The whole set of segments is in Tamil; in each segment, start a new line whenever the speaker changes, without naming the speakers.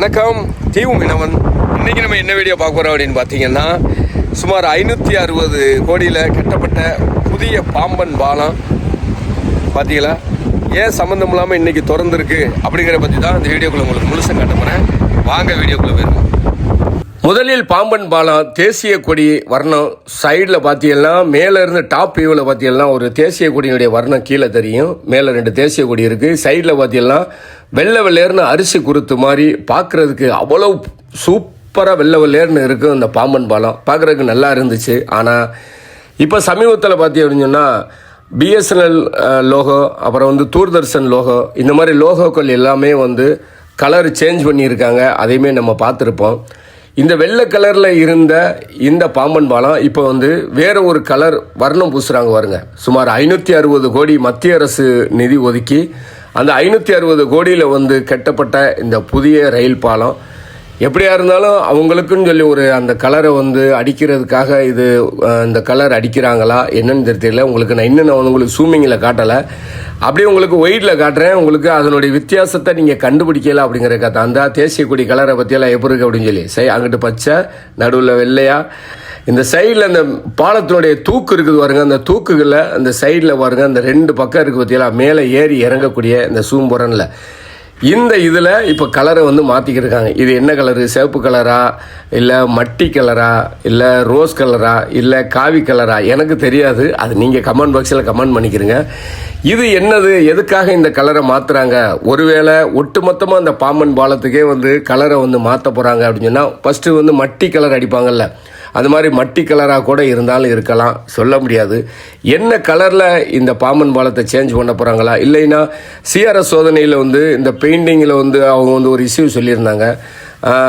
வணக்கம். தீவு மீனவன். இன்றைக்கி நம்ம என்ன வீடியோ பார்க்க போகிறோம் அப்படின்னு பார்த்தீங்கன்னா சுமார் ஐநூற்றி அறுபது கோடியில் கட்டப்பட்ட புதிய பாம்பன் பாலம். பார்த்தீங்களா? ஏன் சம்மந்தம் இல்லாமல் இன்னைக்கு திறந்துருக்கு அப்படிங்கிறத பற்றி தான் இந்த வீடியோக்குள்ள உங்களுக்கு முழுசாக காட்ட போகிறேன் வாங்க வீடியோக்குள்ளே போயிருக்கோம் முதலில் பாம்பன் பாலம் தேசிய கொடி வர்ணம். சைடில் பார்த்தீங்கன்னா மேலே இருந்து டாப் வியூவில் பார்த்தீங்கன்னா ஒரு தேசிய கொடியினுடைய வர்ணம் கீழே தெரியும். மேலே ரெண்டு தேசிய கொடி இருக்குது சைடில் பார்த்தீங்கன்னா வெள்ளை வெள்ளையர்னு அரிசி குருத்து மாதிரி பார்க்குறதுக்கு அவ்வளோ சூப்பராக வெள்ளை வெள்ளையர்னு இருக்கும் இந்த பாம்பன் பாலம். பார்க்குறதுக்கு நல்லா இருந்துச்சு. ஆனால் இப்போ சமீபத்தில் பார்த்தீங்க அப்படின்னு சொன்னால் பிஎஸ்என்எல் லோகோ அப்புறம் வந்து தூர்தர்ஷன் லோகோ இந்த மாதிரி லோகோக்கள் எல்லாமே வந்து கலர் சேஞ்ச் பண்ணியிருக்காங்க. அதையுமே நம்ம பார்த்துருப்போம். இந்த வெள்ளை கலரில் இருந்த இந்த பாம்பன் பாலம் இப்போ வந்து வேறு ஒரு கலர் வர்ணம் பூசுகிறாங்க பாருங்க. சுமார் ஐநூற்றி அறுபது கோடி மத்திய அரசு நிதி ஒதுக்கி அந்த ஐநூற்றி அறுபது கோடியில் வந்து கட்டப்பட்ட இந்த புதிய ரயில் பாலம் எப்படியா இருந்தாலும் அவங்களுக்குன்னு சொல்லி ஒரு அந்த கலரை வந்து அடிக்கிறதுக்காக இது இந்த கலர் அடிக்கிறாங்களா என்னன்னு தெரியல. உங்களுக்கு நான் இன்னும் நான் உங்களுக்கு சூமிங்கில் காட்டலை. அப்படியே உங்களுக்கு ஒயிட்டில் காட்டுறேன். உங்களுக்கு அதனுடைய வித்தியாசத்தை நீங்கள் கண்டுபிடிக்கல அப்படிங்கிறக்காக அந்த தேசிய கொடி கலரை பற்றியெல்லாம் எப்படி இருக்கு அப்படின்னு சொல்லி. சரி அங்கிட்டு பச்சை நடுவில் வெள்ளையா இந்த சைடில் அந்த பாலத்தினுடைய தூக்கு இருக்குது பாருங்க. அந்த தூக்குகளில் அந்த சைடில் பாருங்க அந்த ரெண்டு பக்கம் இருக்குது பார்த்தீங்களா மேலே ஏறி இறங்கக்கூடிய இந்த சூம்புரனில் இந்த இதில் இப்போ கலரை வந்து மாற்றிக்கிருக்காங்க இது என்ன கலரு? சிவப்பு கலரா? இல்லை மட்டி கலரா? இல்லை ரோஸ் கலரா? இல்லை காவி கலரா? எனக்கு தெரியாது. அது நீங்கள் கமெண்ட் பாக்ஸில் கமெண்ட் பண்ணிக்கிறீங்க இது என்னது? எதுக்காக இந்த கலரை மாற்றுறாங்க ஒருவேளை ஒட்டுமொத்தமாக அந்த பாம்பன் பாலத்துக்கே வந்து கலரை வந்து மாற்ற போகிறாங்க அப்படின்னு சொன்னால் ஃபஸ்ட்டு வந்து மட்டி கலர் அடிப்பாங்கல்ல. அது மாதிரி மட்டி கலராக கூட இருந்தாலும் இருக்கலாம். சொல்ல முடியாது. என்ன கலரில் இந்த பாம்பன் பாலத்தை சேஞ்ச் பண்ண போகிறாங்களா இல்லைன்னா சிஆர்எஸ் சோதனையில் வந்து இந்த பெயிண்டிங்கில் வந்து அவங்க வந்து ஒரு இஷ்யூ சொல்லியிருந்தாங்க.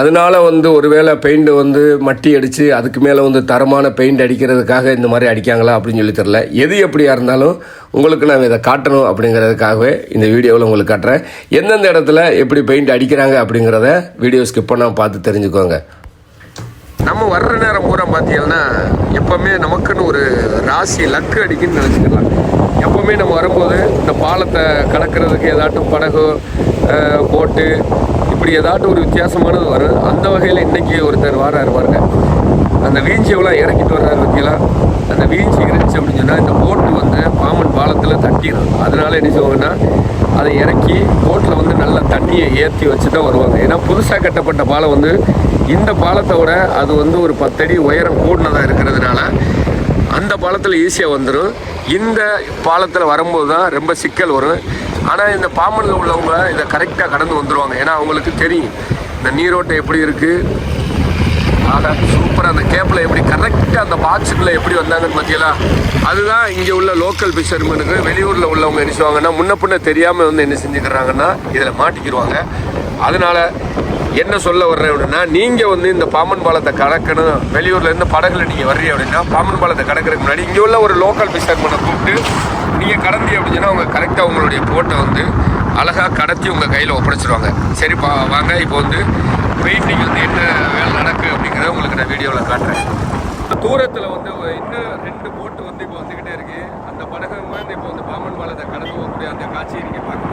அதனால் அதனால வந்து ஒருவேளை பெயிண்ட் வந்து மட்டி அடித்து அதுக்கு மேலே வந்து தரமான பெயிண்ட் அடிக்கிறதுக்காக இந்த மாதிரி அடிக்காங்களா அப்படின்னு சொல்லி தெரில எது எப்படியா இருந்தாலும் உங்களுக்கு நான் இதை காட்டணும் அப்படிங்கிறதுக்காகவே இந்த வீடியோவில் உங்களுக்கு காட்டுறேன். எந்தெந்த இடத்துல எப்படி பெயிண்ட் அடிக்கிறாங்க அப்படிங்கிறத வீடியோ ஸ்கிப் பண்ணால் பார்த்து தெரிஞ்சுக்கோங்க. நம்ம வர்ற நேரம் பூரா பார்த்தீங்கன்னா எப்போவுமே நமக்குன்னு ஒரு ராசி லக்கு அடிக்குன்னு நினச்சிக்கலாம். எப்போவுமே நம்ம வரும்போது இந்த பாலத்தை கடக்கிறதுக்கு ஏதாட்டும் படகு போட்டு இப்படி ஏதாட்டும் ஒரு வித்தியாசமானது வரும். அந்த வகையில் இன்றைக்கி ஒருத்தர் வாரார் பாருங்க. அந்த வீஞ்சியெல்லாம் இறக்கிட்டு வர்றாரு பார்த்தீங்களா அந்த வீஞ்சி இருந்துச்சு அப்படின்னு சொன்னால் இந்த போட்டு வந்து பாம்பன் பாலத்தில் தட்டிடும் அதனால என்ன செய்வாங்கன்னா அதை இறக்கி போட்டில் வந்து நல்ல தண்ணியை ஏற்றி வச்சு தான் வருவாங்க. ஏன்னா புதுசாக கட்டப்பட்ட பாலம் வந்து இந்த பாலத்தை விட அது வந்து ஒரு பத்தடி உயரம் கூடினதாக இருக்கிறதுனால அந்த பாலத்தில் ஈஸியாக வந்துடும் இந்த பாலத்தில் வரும்போது தான் ரொம்ப சிக்கல் வரும். ஆனால் இந்த பாம்பனில் உள்ளவங்க இதை கரெக்டாக கடந்து வந்துடுவாங்க ஏன்னா அவங்களுக்கு தெரியும். இந்த நீரோட்டம் எப்படி இருக்குது ஆக சூப்பராக அந்த கேப்பில் எப்படி கரெக்டாக அந்த பாக்ஸுக்குள்ளே எப்படி வந்தாங்கன்னு பார்த்தீங்களா அதுதான் இங்கே உள்ள லோக்கல் ஃபிஷர்மனுக்கு வெளியூரில் உள்ளவங்க என்ன செய்வாங்கன்னா முன்ன பின்ன தெரியாமல் வந்து என்ன செஞ்சுக்கிறாங்கன்னா இதில் மாட்டிக்கிடுவாங்க. அதனால் என்ன சொல்ல வர்றேன் அப்படின்னா நீங்கள் வந்து இந்த பாம்பன் பாலத்தை கடக்கணும். வெளியூர்லேருந்து படகுல நீங்கள் வர்றீங்க அப்படின்னா பாம்பன் பாலத்தை கடக்கிறதுக்கு முன்னாடி இங்கே உள்ள ஒரு லோக்கல் ஃபிஷர்மனை கூப்பிட்டு நீங்கள் கடந்தி அப்படின்னா அவங்க கரெக்டாக உங்களுடைய போட்டை வந்து அழகாக கடத்தி உங்கள் கையில் ஒப்படைச்சிருவாங்க. சரிப்பா வாங்க இப்போ வந்து பெயிண்டிங் வந்து என்ன வேலை நடக்கு அப்படிங்கிறத உங்களுக்கு நான் வீடியோவில் காட்டுறேன். தூரத்தில் வந்து ஒரு இன்னும் ரெண்டு போட்டு வந்து இப்போ வந்துக்கிட்டே இருக்கு. அந்த படகு வந்து இப்போ வந்து பாம்பன் பாலத்தை கடந்து போகக்கூடிய அந்த காட்சியை நீங்கள் பார்க்க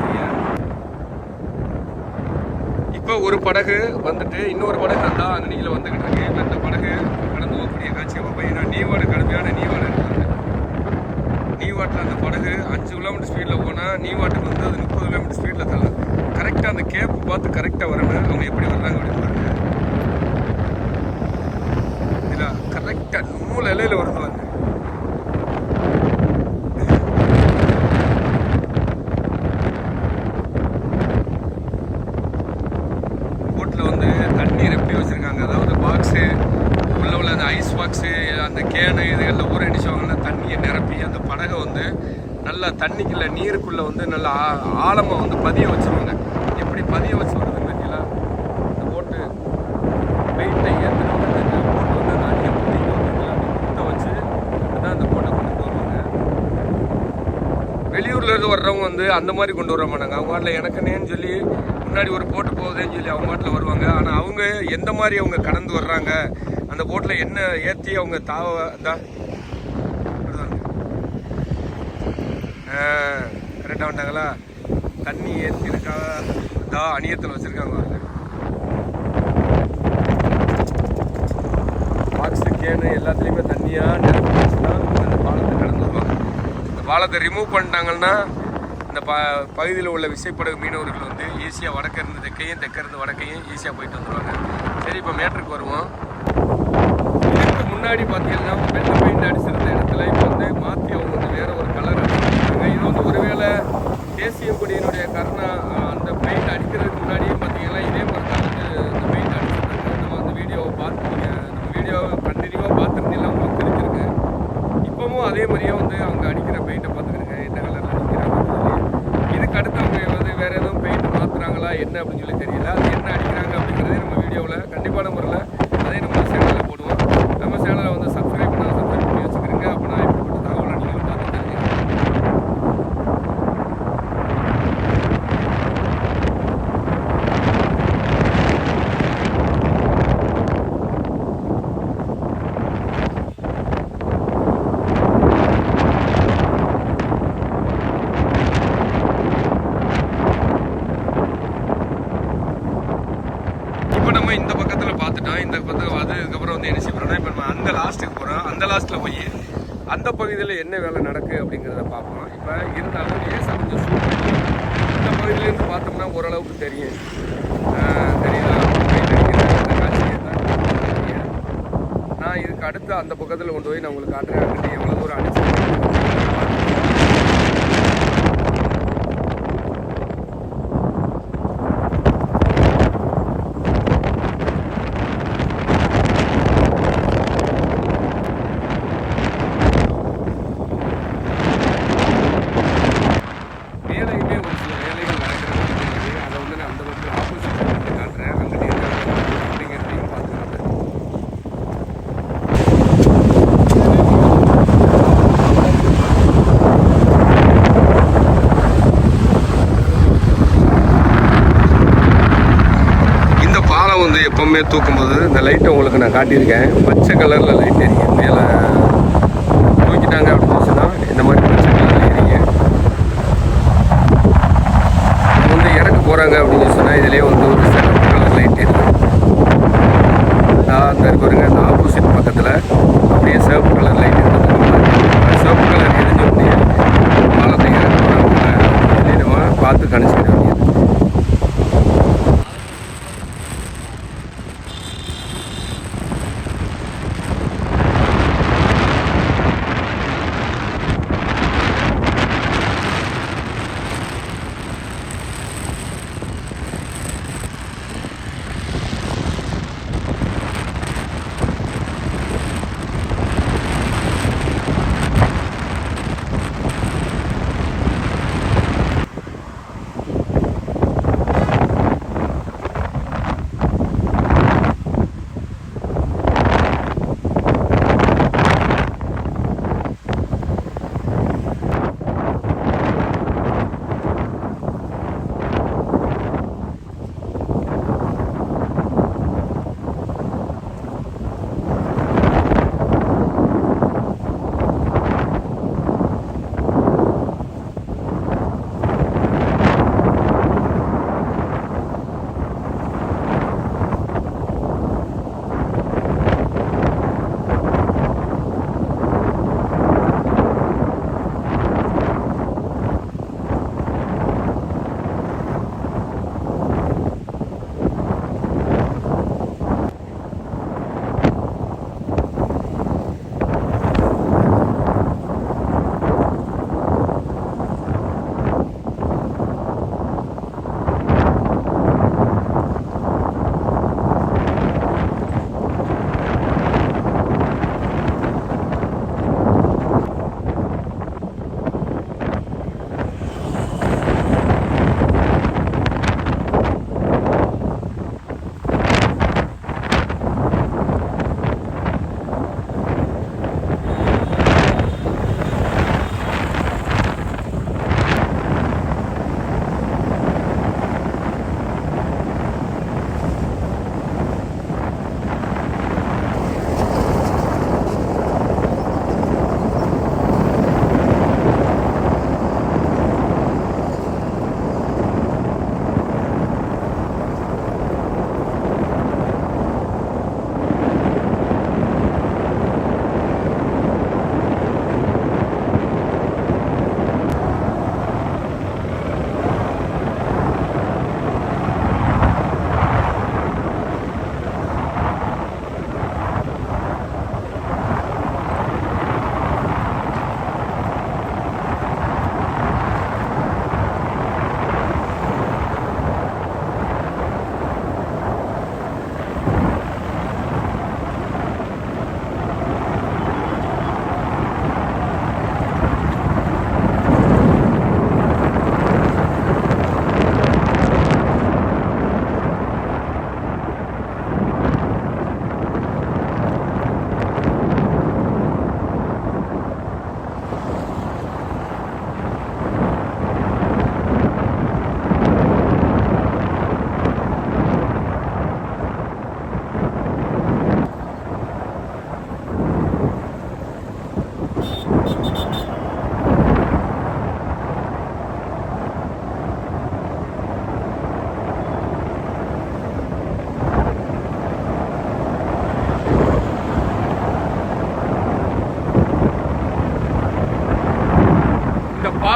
இப்போ ஒரு படகு வந்துட்டு இன்னொரு படகு அந்த அங்கனியில் வந்துக்கிட்டு இருக்கு. இப்போ இந்த படகு கடந்து போகக்கூடிய காட்சியை பார்ப்போம். ஏன்னா நீவாடு கடுமையான நீவாடு இருக்குது நீவாட்டில் அந்த படகு அஞ்சு கிலோமீட்டர் ஸ்பீடில் போனால் நீவாட்டுக்கு வந்து அது முப்பது கிலோமீட்டர் ஸ்பீடில் தள்ளுது. கரெக்டாக அந்த கேப் பார்த்து கரெக்டாக வரணும் அவங்க எப்படி வர்றாங்க அப்படின்னு பாருங்க. இதில் கரெக்டாக நூல் இலையில வருது வந்து போட்டில் வந்து தண்ணீர் எப்படி வச்சுருக்காங்க? அதாவது பாக்ஸு உள்ள உள்ள அந்த ஐஸ் பாக்ஸு அந்த கேனு இதுகளில் ஊற அடிச்சவங்கன்னா தண்ணியை நிரப்பி அந்த படகை வந்து நல்லா தண்ணிக்குள்ள நீருக்குள்ளே வந்து நல்லா ஆழம் வர்றவங்க வந்து அந்த மாதிரி கொண்டு வர மாட்டாங்க. அவங்க பாட்டில் எனக்குனேன்னு சொல்லி முன்னாடி ஒரு போட்டு போகுதுன்னு சொல்லி அவங்க பாட்டில் வருவாங்க. ஆனால் அவங்க எந்த மாதிரி அவங்க கடந்து வர்றாங்க? அந்த போட்டில் என்ன ஏற்றி அவங்க தாவ தான் கரெக்டாக வந்தாங்களா? தண்ணி ஏற்றிருக்கா தா அணியத்தில் வச்சுருக்காங்க பாருங்க பாக்ஸு கேனு எல்லாத்துலேயுமே தண்ணியாக நிரப்பி வச்சுன்னா அந்த பாலத்தை கடந்துருவாங்க இந்த பாலத்தை ரிமூவ் பண்ணிட்டாங்கன்னா இந்த ப பகுதியில் உள்ள விசைப்படகு மீனவர்கள் வந்து ஈஸியாக வடக்க இருந்து தெற்கையும் தெற்க இருந்து வடக்கையும் ஈஸியாக போயிட்டு வந்துடுவாங்க சரி இப்போ மேட்ருக்கு வருவோம். இதுக்கு முன்னாடி பார்த்தீங்கன்னா வெள்ளை பெயிண்ட் அடிச்சிருந்த இடத்துல இப்போ வந்து மாற்றி அவங்க வந்து வேறு ஒரு கலர் அடிச்சிருக்காங்க இது வந்து ஒருவேளை தேசிய கொடியினுடைய கருணா பகுதியில் என்ன வேலை நடக்கு அப்படிங்கிறத பார்ப்போம். இப்போ இருந்தாலும் லேசாக இந்த பகுதியிலேருந்து பார்த்தோம்னா ஓரளவுக்கு தெரியும். தெரியுதா? நான் இதுக்கு அடுத்து அந்த பக்கத்தில் கொண்டு போய் நான் உங்களுக்கு காட்டுறேன். எவ்வளோ தூரம் அடிச்சு தூக்கும்போது இந்த லைட்டை உங்களுக்கு நான் காட்டியிருக்கேன். பச்சை கலரில் லைட் எரியும் மேலே தூக்கிட்டாங்க அப்படி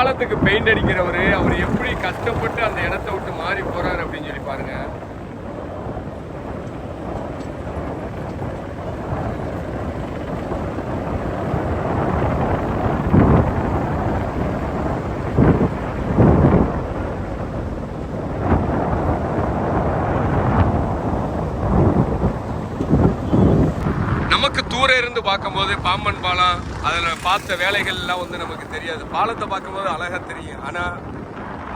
காலத்துக்கு பெயிண்ட் அடிக்கிறவரு அவர் எப்படி கஷ்டப்பட்டு அந்த இடத்த விட்டு மாறி போறாரு அப்படின்னு சொல்லி பாருங்க. நமக்கு இருந்து பார்க்கும்போது பாம்பன் பாலம் அதில் பார்த்த வேலைகள் எல்லாம் வந்து நமக்கு தெரியாது. பாலத்தை பார்க்கும்போது அழகாக தெரியும். ஆனால்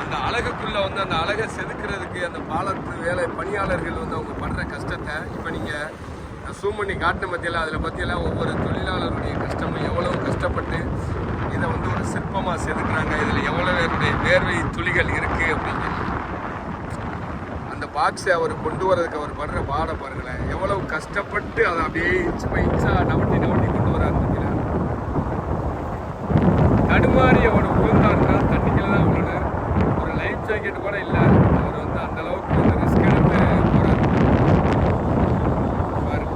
அந்த அழகுக்குள்ள வந்து அந்த அழகை செதுக்கிறதுக்கு அந்த பாலத்து வேலை பணியாளர்கள் வந்து அவங்க படுற கஷ்டத்தை இப்போ நீங்கள் சூம் பண்ணி காட்டின மத்தியில் அதில் பற்றியெல்லாம் ஒவ்வொரு தொழிலாளருடைய கஷ்டமும் எவ்வளவு கஷ்டப்பட்டு இதை வந்து ஒரு சிற்பமாக செதுக்குறாங்க இதில் எவ்வளோ பேருடைய வேர்வை துளிகள் இருக்குது அப்படின்னு. பாக்ஸை அவர் கொண்டு வரதுக்கு அவர் படுற பாட பாருங்களேன். எவ்வளவு கஷ்டப்பட்டு அதை அப்படியே இன்ச் பை இன்ச்சா நவட்டி நவட்டி கொண்டு வராரு பார்த்தீங்களா தடுமாறி அவர் விழுந்தாருன்னா தண்ணிக்கில் தான் விழுனார் ஒரு லைஃப் ஜாக்கெட் கூட இல்லை. அவர் வந்து அந்த அளவுக்கு வந்து ரிஸ்க் எடுத்து போறாரு பாருங்க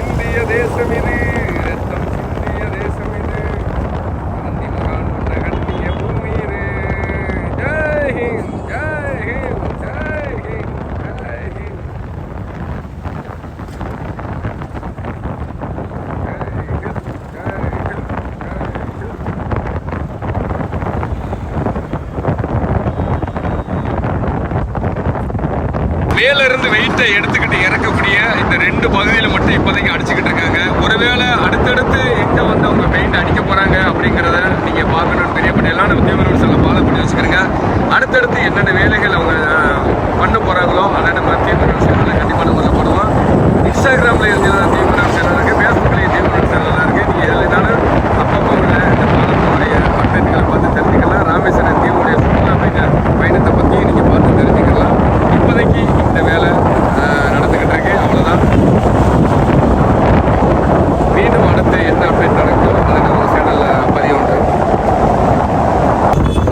இந்திய தேசம் இது ரத்தம் சிந்திய தேசம் இது காந்தி மகான் கொண்ட கண்ணிய பூமி இது ஜெய் ஹிந்த் ஜெய் ஹிந்த் ஜெய் ஹிந்த் ஜெய் ஹிந்த் மேலிருந்து வெயிட்டை எடுத்துக்கிட்டு இறக்கக்கூடிய இந்த ரெண்டு பகுதியில் மட்டும் இப்போதைக்கு அடிச்சுக்கிட்டு இருக்காங்க. ஒருவேளை அடுத்தடுத்து எங்கே வந்து அவங்க பெயிண்ட் அடிக்க போகிறாங்க அப்படிங்கிறத நீங்கள் பார்க்கணும்னு தெரியப்படையெல்லாம் நம்ம தீவிர செல்ல ஃபாலோ பண்ணி வச்சுக்கிறோங்க. அடுத்தடுத்து என்னென்ன வேலைகள் அவங்க பண்ண போகிறாங்களோ அதை நம்ம தீவிர செல்லில் கண்டிப்பாக நம்ம பண்ணுவோம். இன்ஸ்டாகிராம்ல இருந்தது தீவிர சேனல் இருக்குது ஃபேஸ்புக்லேயும் தீவிர சேனல் இருக்குது நீங்க எதில் இருந்தாலும் அப்பப்போ உள்ள இந்த பாலத்தினுடைய கண்டென்ட்களை பார்த்து தெரிஞ்சுக்கலாம் ராமேஸ்வரம் தீவுடைய சுற்றுலா பயண பயணத்தை பற்றி நீங்கள் பார்த்து தெரிஞ்சுக்கலாம் இப்போதைக்கு இந்த வேலை ஆஹ், நடந்துக்கிட்டு இருக்கு அவ்வளோதான் மீண்டும் அடுத்து என்ன அப்டேட் நடக்கும் அதை நம்ம சேனலில் பதிவு பண்ணுறோம்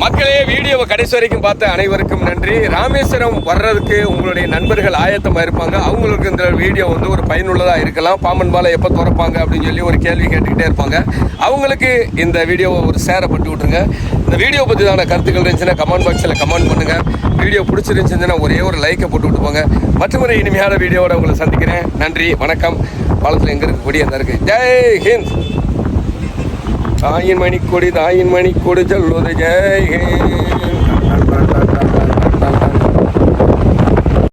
மக்களே வீடியோவை கடைசி வரைக்கும் பார்த்த அனைவருக்கும் நன்றி. ராமேஸ்வரம் வர்றதுக்கு உங்களுடைய நண்பர்கள் ஆயத்தமாக இருப்பாங்க. அவங்களுக்கு இந்த வீடியோ வந்து ஒரு பயனுள்ளதாக இருக்கலாம். பாம்பன் பாலை எப்போ திறப்பாங்க அப்படின்னு சொல்லி ஒரு கேள்வி கேட்டுக்கிட்டே இருப்பாங்க. அவங்களுக்கு இந்த வீடியோவை ஒரு ஷேரை பட்டு விட்ருங்க இந்த வீடியோ பற்றிதான கருத்துக்கள் இருந்துச்சுன்னா கமெண்ட் பாக்ஸில் கமெண்ட் பண்ணுங்கள் வீடியோ பிடிச்சிருந்துச்சுன்னா ஒரே ஒரு லைக்கை போட்டு விட்டு போங்க. இனிமையான வீடியோவோட உங்களை சந்திக்கிறேன். நன்றி வணக்கம். பாலத்தில் எங்கே இருக்கக்கூடிய அந்த இருக்கு. ஜெய் ஹிந்த்! தாயின் மணி கொடி தாயின் மணி கொடி சொல்வது ஜெய் ஹிந்த்!